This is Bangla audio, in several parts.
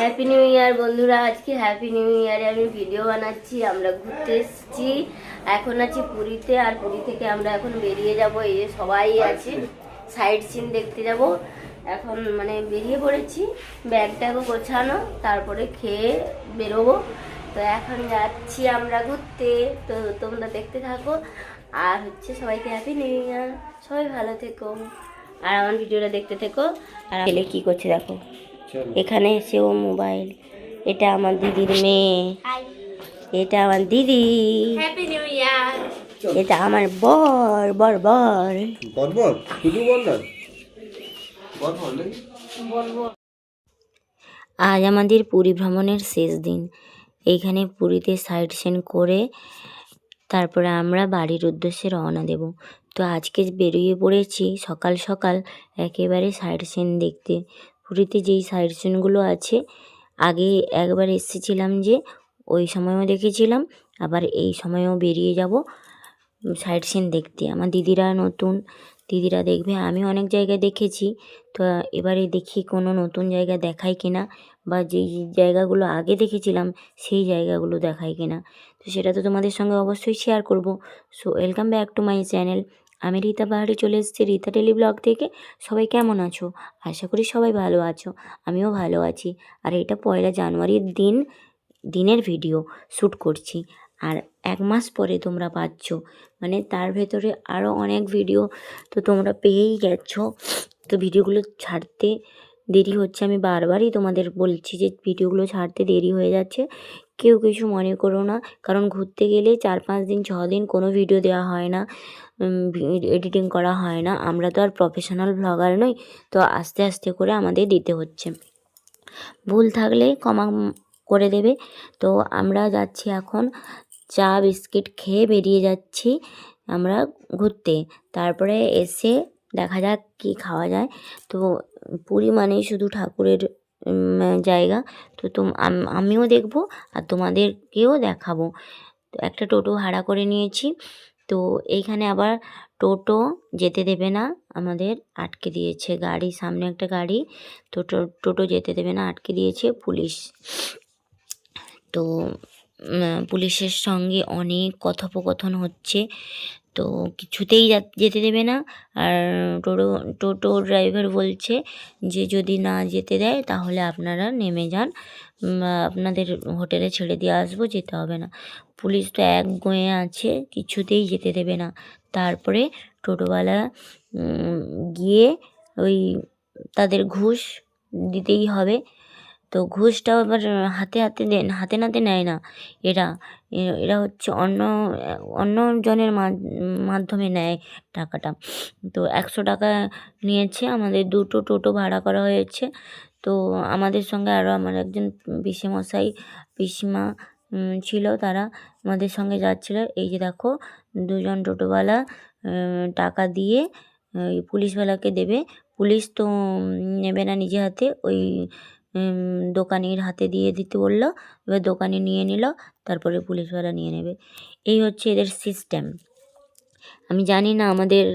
হ্যাপি নিউ ইয়ার বন্ধুরা। আজকে হ্যাপি নিউ ইয়ারে আমি ভিডিও বানাচ্ছি। আমরা ঘুরতে এসেছি। এখন আছি পুরীতে। আর পুরী থেকে আমরা এখন বেরিয়ে যাব। এই যে সবাই আছে। সাইড সিন দেখতে যাব। এখন মানে বেরিয়ে পড়েছি। ব্যাগটাকে গোছানো। তারপরে খেয়ে বেরোবো। তো এখন যাচ্ছি আমরা ঘুরতে। তো তোমরা দেখতে থাকো। আর হচ্ছে সবাইকে হ্যাপি নিউ ইয়ার সবাই ভালো থেকো। আর আমার ভিডিওটা দেখতে থেকো। আর ছেলে কি করছে দেখো। এখানে এসেও মোবাইল। এটা আমার দিদির মেয়ে। এটা আমার দিদি। হ্যাপি নিউ ইয়ার এটা আমার বর বর বর। শুধু না। আজ আমাদের পুরী ভ্রমণের শেষ দিন। এইখানে পুরীতে সাইড সিন করে তারপরে আমরা বাড়ির উদ্দেশ্যে রওনা দেব। তো আজকে বেরিয়ে পড়েছি সকাল সকাল একেবারে সাইড সিন দেখতে। পুরীতে যেই সাইড সিনগুলো আছে, আগে একবার এসেছিলাম যে, ওই সময়ও দেখেছিলাম, আবার এই সময়ও বেরিয়ে যাব সাইড সিন দেখতে। আমার দিদিরা নতুন, দিদিরা দেখবে, আমি অনেক জায়গায় দেখেছি, তো এবারে দেখি কোনো নতুন জায়গা দেখায় কিনা, বা যেই জায়গাগুলো আগে দেখেছিলাম, সেই জায়গাগুলো দেখায় কিনা। তো সেটা তো তোমাদের সঙ্গে অবশ্যই শেয়ার করব। So welcome back to my channel আমি রীতা পাহাড়ি চলে এসেছি রীতা টেলি ব্লগ থেকে সবাই কেমন আছো? আশা করি সবাই ভালো আছো। আমিও ভালো আছি। আর এটা পয়লা জানুয়ারির দিন, দিনের ভিডিও শ্যুট করছি। আর এক মাস পরে তোমরা পাচ্ছ। মানে তার ভেতরে আরও অনেক ভিডিও তো তোমরা পেয়েই গেছো। তো ভিডিওগুলো ছাড়তে দেরি হচ্ছে। আমি বারবারই তোমাদের বলছি যে ভিডিওগুলো ছাড়তে দেরি হয়ে যাচ্ছে। কেউ কিছু মনে করো না। কারণ ঘুরতে গেলে চার পাঁচ দিন, ছ দিন কোনো ভিডিও দেওয়া হয় না এডিটিং করা হয় না। আমরা তো আর প্রফেশনাল ব্লগার নই, তো আস্তে আস্তে করে আমাদের দিতে হচ্ছে। ভুল থাকলে ক্ষমা করে দেবে। তো আমরা যাচ্ছি এখন, চা, বিস্কিট খেয়ে বেরিয়ে যাচ্ছি আমরা ঘুরতে। তারপরে এসে দেখা যাক কী খাওয়া যায়। তো পুরী মানেই শুধু ঠাকুরের জায়গা। তো তোম আমিও দেখব আর তোমাদেরকেও দেখাবো। তো একটা টোটো ভাড়া করে নিয়েছি। তো এইখানে আবার টোটো যেতে দেবে না, আমাদের আটকে দিয়েছে গাড়ি, সামনে একটা গাড়ি। তো টোটো যেতে দেবে না, আটকে দিয়েছে পুলিশ। তো পুলিশের সঙ্গে অনেক কথোপকথন হচ্ছে। তো কিছুতেই যেতে দেবে না। আর টোটো টোটো ড্রাইভার বলছে যে যদি না যেতে দেয় তাহলে আপনারা নেমে যান। আপনাদের হোটেলে ছেড়ে দিয়ে আসব, যেতে হবে না। পুলিশ তো এক গোয়ে আছে, কিছুতেই যেতে দেবে না। তারপরে টোটোওয়ালা গিয়ে ওই তাদের ঘুষ দিতেই হবে। তো ঘুষটাও আবার হাতে হাতে দেন হাতে নাতে নেয় না। এরা এরা হচ্ছে অন্য অন্য জনের মাধ্যমে নেয় টাকাটা। তো একশো টাকা নিয়েছে, আমাদের দুটো টোটো ভাড়া করা হয়েছে। তো আমাদের সঙ্গে আরও আমার একজন পিসিমশাই, পিসিমা ছিল তারা আমাদের সঙ্গে যাচ্ছিল। এই যে দেখো, দুজন টোটোওয়ালা টাকা দিয়ে পুলিশওয়ালাকে দেবে। পুলিশ তো নেবে না নিজে হাতে, ওই দোকানির হাতে দিয়ে দিতে বলল, এবার দোকানি নিয়ে নিল, তারপরে পুলিশওয়ালা নিয়ে নেবে। এই হচ্ছে এদের সিস্টেম আমি জানি না আমাদের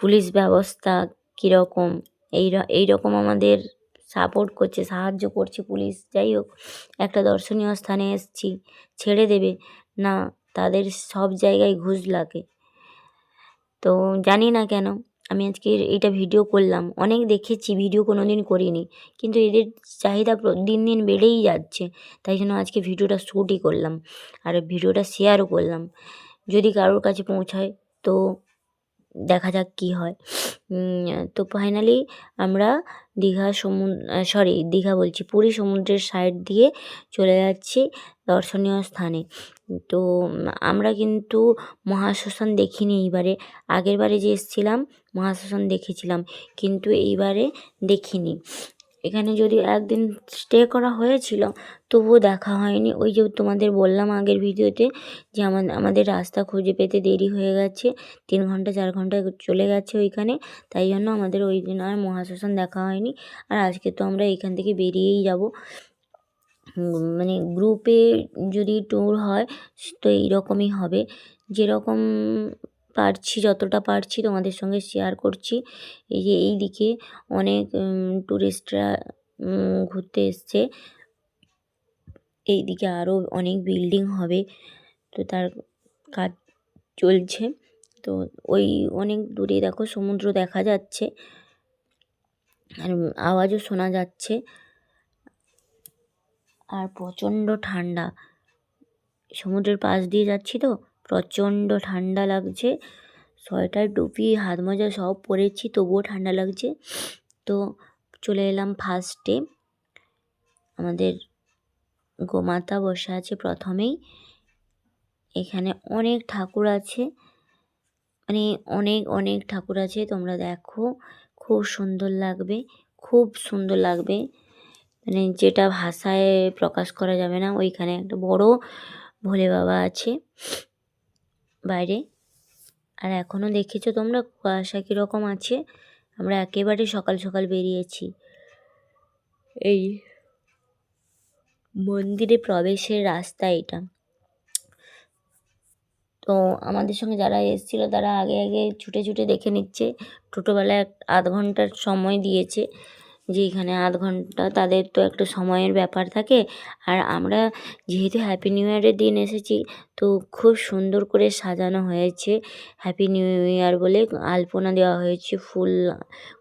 পুলিশ ব্যবস্থা কীরকম, এই এই রকম আমাদের সাপোর্ট করছে, সাহায্য করছে পুলিশ। যাই হোক, একটা দর্শনীয় স্থানে এসছি, ছেড়ে দেবে। না, তাদের সব জায়গায় ঘুষ লাগে। তো জানি না কেন আমি আজকে এটা ভিডিও করলাম। অনেক দেখেছি ভিডিও কোনো দিন করিনি। কিন্তু এদের চাহিদা দিন দিন বেড়েই যাচ্ছে। তাই জন্য আজকে ভিডিওটা শ্যুটই করলাম। আর ভিডিওটা শেয়ারও করলাম। যদি কারোর কাছে পৌঁছায়, তো দেখা যাক কি হয়। তো ফাইনালি আমরা দীঘা সমুদ্র সরি দীঘা বলছি, পুরী সমুদ্রের সাইড দিয়ে চলে যাচ্ছি দর্শনীয় স্থানে। তো আমরা কিন্তু মহাশ্মশান দেখিনি এইবারে। আগের বারে যে এসেছিলাম, মহাশ্মশান দেখেছিলাম, কিন্তু এইবারে দেখিনি। এখানে যদি একদিন স্টে করা হয়েছিল, তবুও দেখা হয়নি। ওই যে তোমাদের বললাম আগের ভিডিওতে যে আমাদের রাস্তা খুঁজে পেতে দেরি হয়ে গেছে, তিন ঘণ্টা, চার ঘণ্টা চলে গেছে ওইখানে, তাই জন্য আমাদের ওই দিন আর মহাশ্মশান দেখা হয়নি। আর আজকে তো আমরা এখান থেকে বেরিয়েই যাব। মানে গ্রুপে যদি ট্যুর হয়, তো এইরকমই হবে। যেরকম পারছি, যতটা পারছি তোমাদের সঙ্গে শেয়ার করছি। এই যে এই দিকে অনেক ট্যুরিস্টরা ঘুরতে এসছে। এই দিকে আরও অনেক বিল্ডিং হবে, তো তার কাজ চলছে। তো ওই অনেক দূরে দেখো সমুদ্র দেখা যাচ্ছে, আর আওয়াজও শোনা যাচ্ছে। আর প্রচণ্ড ঠান্ডা। সমুদ্রের পাশ দিয়ে যাচ্ছি তো প্রচণ্ড ঠান্ডা লাগছে। সোয়েটার, টুপি, হাত মোজা সব পরেছি, তবুও ঠান্ডা লাগছে। তো চলে এলাম ফার্স্টে আমাদের গোমাতা বসে আছে প্রথমেই। এখানে অনেক ঠাকুর আছে। মানে অনেক অনেক ঠাকুর আছে, তোমরা দেখো। খুব সুন্দর লাগবে, খুব সুন্দর লাগবে। মানে যেটা ভাষায় প্রকাশ করা যাবে না, ওইখানে একটা বড় ভোলে বাবা আছে। বাইরে। আর এখনও দেখেছ তোমরা কুয়াশা কীরকম আছে? আমরা একেবারে সকাল সকাল বেরিয়েছি। এই মন্দিরে প্রবেশের রাস্তা এটা। তো আমাদের সঙ্গে যারা এসেছিল তারা আগে আগে ছুটে ছুটে দেখে নিচ্ছে। টোটোবেলায় এক আধ ঘণ্টার সময় দিয়েছে। যে এখানে আধ ঘণ্টা তাদের তো একটা সময়ের ব্যাপার থাকে। আর আমরা যেহেতু হ্যাপি নিউ ইয়ারের দিন এসেছি, তো খুব সুন্দর করে সাজানো হয়েছে। হ্যাপি নিউ ইয়ার বলে আলপনা দেওয়া হয়েছে, ফুল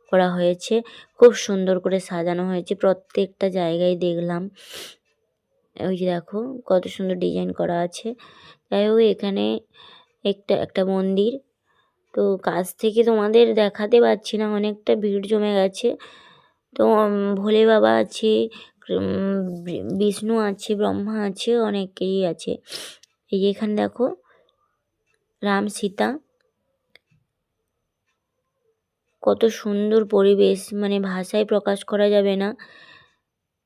করা হয়েছে, খুব সুন্দর করে সাজানো হয়েছে, প্রত্যেকটা জায়গায় দেখলাম। ওই যে দেখো, কত সুন্দর ডিজাইন করা আছে। যাই হোক, এখানে একটা একটা মন্দির। তো কাছ থেকে তোমাদের দেখাতে পারছি না, অনেকটা ভিড় জমে গেছে। তো ভোলে বাবা আছে বিষ্ণু আছে, ব্রহ্মা আছে, অনেকেই আছে। এই এখানে দেখো, রাম, সীতা। কত সুন্দর পরিবেশ মানে ভাষায় প্রকাশ করা যাবে না।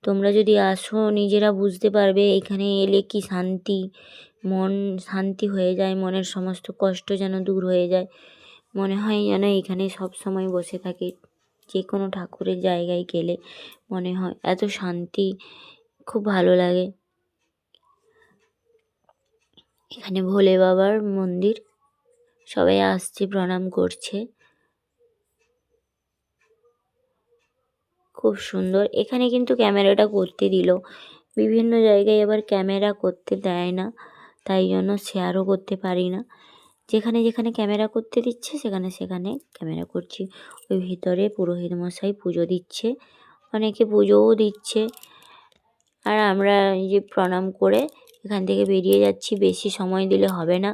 তোমরা যদি আসো, নিজেরা বুঝতে পারবে, এখানে এলে কি শান্তি, মন শান্তি হয়ে যায়, মনের সমস্ত কষ্ট যেন দূর হয়ে যায়। মনে হয় যেন এখানে সব সময় বসে থাকি। যে কোনো ঠাকুরের জায়গায় গেলে মনে হয় এত শান্তি, খুব ভালো লাগে। এখানে ভোলে বাবার মন্দির, সবাই আসছে, প্রণাম করছে। খুব সুন্দর। এখানে কিন্তু ক্যামেরাটা করতে দিল। বিভিন্ন জায়গায় আবার ক্যামেরা করতে দেয় না, তাই জন্য শেয়ারও করতে পারি না। যেখানে যেখানে ক্যামেরা করতে দিচ্ছে সেখানে সেখানে ক্যামেরা করছি। ওই ভিতরে পুরোহিত মশাই পুজো দিচ্ছে অনেকে পুজোও দিচ্ছে। আর আমরা এই যে প্রণাম করে এখান থেকে বেরিয়ে যাচ্ছি বেশি সময় দিলে হবে না।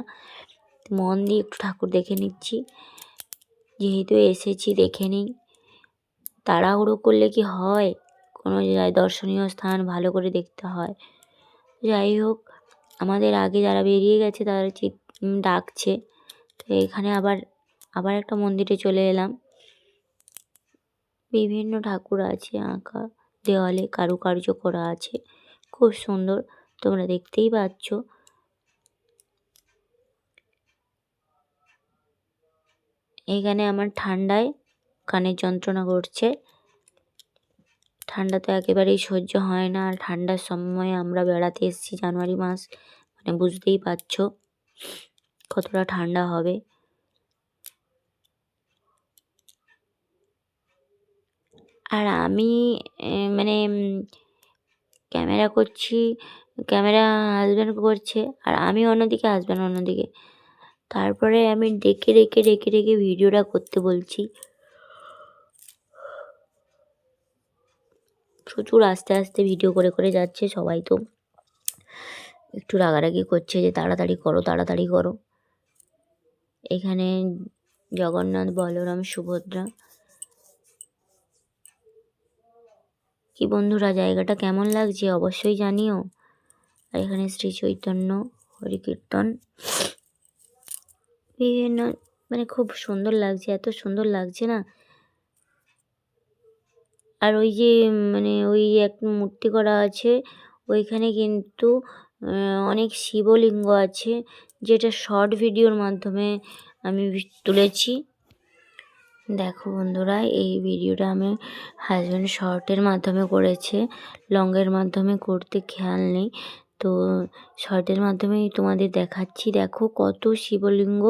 মন দিয়ে একটু ঠাকুর দেখে নিচ্ছি। যেহেতু এসেছি দেখে নিই। তাড়াহুড়ো করলে কি হয়? কোনো দর্শনীয় স্থান ভালো করে দেখতে হয়। যাই হোক আমাদের আগে যারা বেরিয়ে গেছে তারা উম, ডাকছে। তো এখানে আবার আবার একটা মন্দিরে চলে এলাম। বিভিন্ন ঠাকুর আছে, আঁকা, দেওয়ালে কারুকার্য করা আছে। খুব সুন্দর, তোমরা দেখতেই পাচ্ছ। এখানে আমার ঠান্ডায় কানের যন্ত্রণা করছে। ঠান্ডা তো একেবারেই সহ্য হয় না। আর ঠান্ডার সময় আমরা বেড়াতে এসেছি জানুয়ারি মাস মানে বুঝতেই পারছ। কতটা ঠান্ডা হবে। আর আমি মানে ক্যামেরা করছি, ক্যামেরা হাজব্যান্ড করছে, আর আমি অন্যদিকে হাজব্যান্ড অন্যদিকে। তারপরে আমি ডেকে ডেকে ডেকে ডেকে ভিডিওটা করতে বলছি। প্রচুর আস্তে আস্তে ভিডিও করে করে যাচ্ছে সবাই তো। একটু রাগারাগি করছে যে, তাড়াতাড়ি করো তাড়াতাড়ি করো। এখানে জগন্নাথ, বলরাম, সুভদ্রা। কি বন্ধুরা, জায়গাটা কেমন লাগছে? অবশ্যই জানিও। আর এখানে শ্রী চৈতন্য হরিকীর্তন। বিভিন্ন মানে খুব সুন্দর লাগছে, এত সুন্দর লাগছে না? আর ওই যে মানে ওই এক মূর্তি করা আছে, ওইখানে কিন্তু অনেক শিবলিঙ্গ আছে। যেটা শর্ট ভিডিওর মাধ্যমে আমি তুলেছি। দেখো বন্ধুরা, এই ভিডিওটা আমি হাজব্যান্ড শর্টের মাধ্যমে করেছে লংয়ের মাধ্যমে করতে খেয়াল নেই। তো শর্টের মাধ্যমেই তোমাদের দেখাচ্ছি। দেখো কত শিবলিঙ্গ,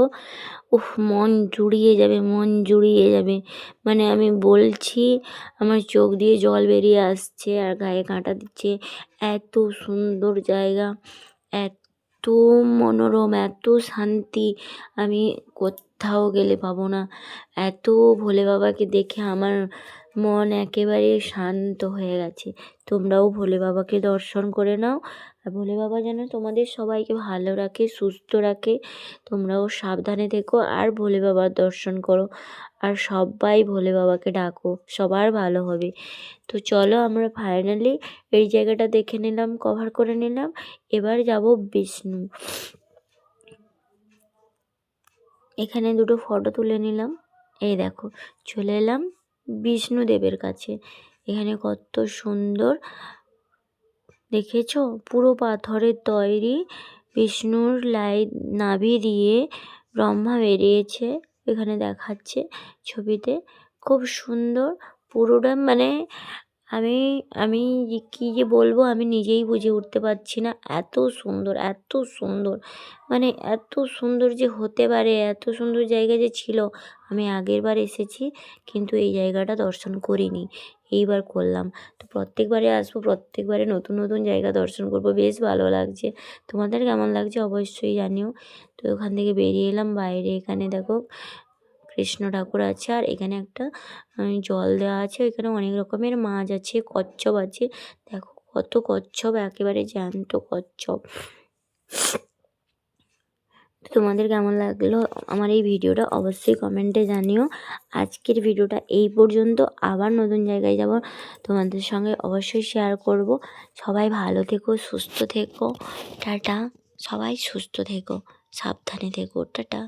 উফ, মন জুড়িয়ে যাবে, মন জুড়িয়ে যাবে। মানে আমি বলছি, আমার চোখ দিয়ে জল বেরিয়ে আসছে আর গায়ে কাঁটা দিচ্ছে। এত সুন্দর জায়গা, এত মনোরম, এত শান্তি। আমি কোথাও গেলে পাবো না। এত ভোলে বাবাকে দেখে আমার মন একেবারে শান্ত হয়ে গেছে। তোমরাও ভোলে বাবাকে দর্শন করে নাও। আর ভোলে বাবা যেন তোমাদের সবাইকে ভালো রাখে, সুস্থ রাখে। তোমরাও সাবধানে থেকো আর ভোলে বাবার দর্শন করো। আর সবাই ভোলে বাবাকে ডাকো, সবার ভালো হবে। তো চলো আমরা ফাইনালি এই জায়গাটা দেখে নিলাম কভার করে নিলাম। এবার যাব বিষ্ণু। এখানে দুটো ফটো তুলে নিলাম। এই দেখো, চলে এলাম বিষ্ণুদেবের কাছে। এখানে কত সুন্দর দেখেছ? পুরো পাথরের তৈরি বিষ্ণুর লাই, নাভি দিয়ে ব্রহ্মা বেরিয়েছে এখানে দেখাচ্ছে ছবিতে। খুব সুন্দর পুরোটা মানে আমি আমি কী যে বলব, আমি নিজেই বুঝে উঠতে পারছি না। এত সুন্দর এত সুন্দর মানে এত সুন্দর যে হতে পারে, এত সুন্দর জায়গা যে ছিল। আমি আগের বার এসেছি, কিন্তু এই জায়গাটা দর্শন করিনি। এইবার করলাম। তো প্রত্যেকবারে আসব, প্রত্যেকবারে নতুন নতুন জায়গা দর্শন করব। বেশ ভালো লাগছে। তোমাদের কেমন লাগছে অবশ্যই জানিও। তো ওখান থেকে বেরিয়ে এলাম। বাইরে এখানে দেখো কৃষ্ণ ঠাকুর আছে আর এখানে একটা জল দেওয়া আছে। এখানে অনেক রকমের মাছ আছে, কচ্ছপ আছে। দেখো কত কচ্ছপ, একেবারে জ্যান্ত কচ্ছপ। তোমাদের কেমন লাগল আমার এই ভিডিওটা অবশ্যই কমেন্টে জানিও। আজকের ভিডিওটা এই পর্যন্ত। আবার নতুন জায়গায় যাব, তোমাদের সঙ্গে অবশ্যই শেয়ার করব। সবাই ভালো থেকো, সুস্থ থেকো। টাটা। সবাই সুস্থ থেকো। সাবধানে থেকো। টাটা।